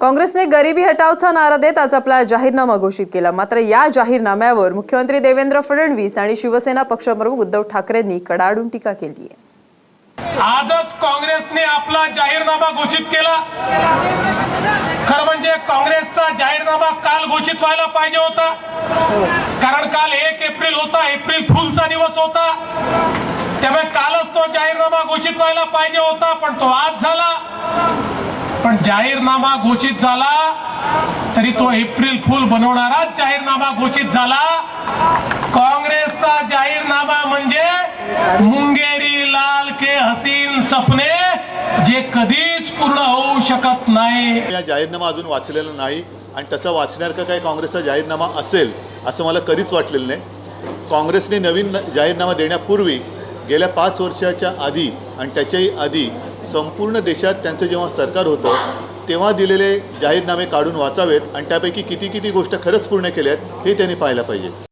काँग्रेसने गरिबी हटावचा नारा देत आज आपला जाहीरनामा घोषित केला. मात्र या जाहीरनाम्यावर मुख्यमंत्री देवेंद्र फडणवीस आणि शिवसेना पक्षप्रमुख उद्धव ठाकरेंनी कडाडून टीका केली आहे. आजच काँग्रेसने आपला जाहीरनामा घोषित केला. खरं म्हणजे काँग्रेसचा जाहीरनामा काल घोषित व्हायला पाहिजे होता. कारण काल एक एप्रिल होता एप्रिल फुलचा दिवस होता. त्यामुळे कालच तो जाहीरनामा घोषित व्हायला पाहिजे होता पण तो आज झाला. पण जाहीरनामा घोषित झाला तरी तो एप्रिल फुल बनवणाराच जाहीरनामा घोषित झाला. काँग्रेसचा जाहीरनामा म्हणजे मुंगेरी लाल के हसीन सपने जे कधीच पूर्ण होऊ शकत नाही. या जाहीरनामा अजून वाचलेला नाही आणि तसा वाचण्यासारखा काही काँग्रेसचा जाहीरनामा असेल असं मला कधीच वाटलेलं नाही. काँग्रेसने नवीन जाहीरनामा देण्यापूर्वी गेल्या पाच वर्षाच्या आधी आणि त्याच्याही आधी संपूर्ण देशात त्यांचं जेव्हा सरकार होतं तेव्हा दिलेले जाहीरनामे काढून वाचावेत आणि त्यापैकी किती किती गोष्ट खरंच पूर्ण केल्या आहेत हे त्यांनी पाहायला पाहिजे.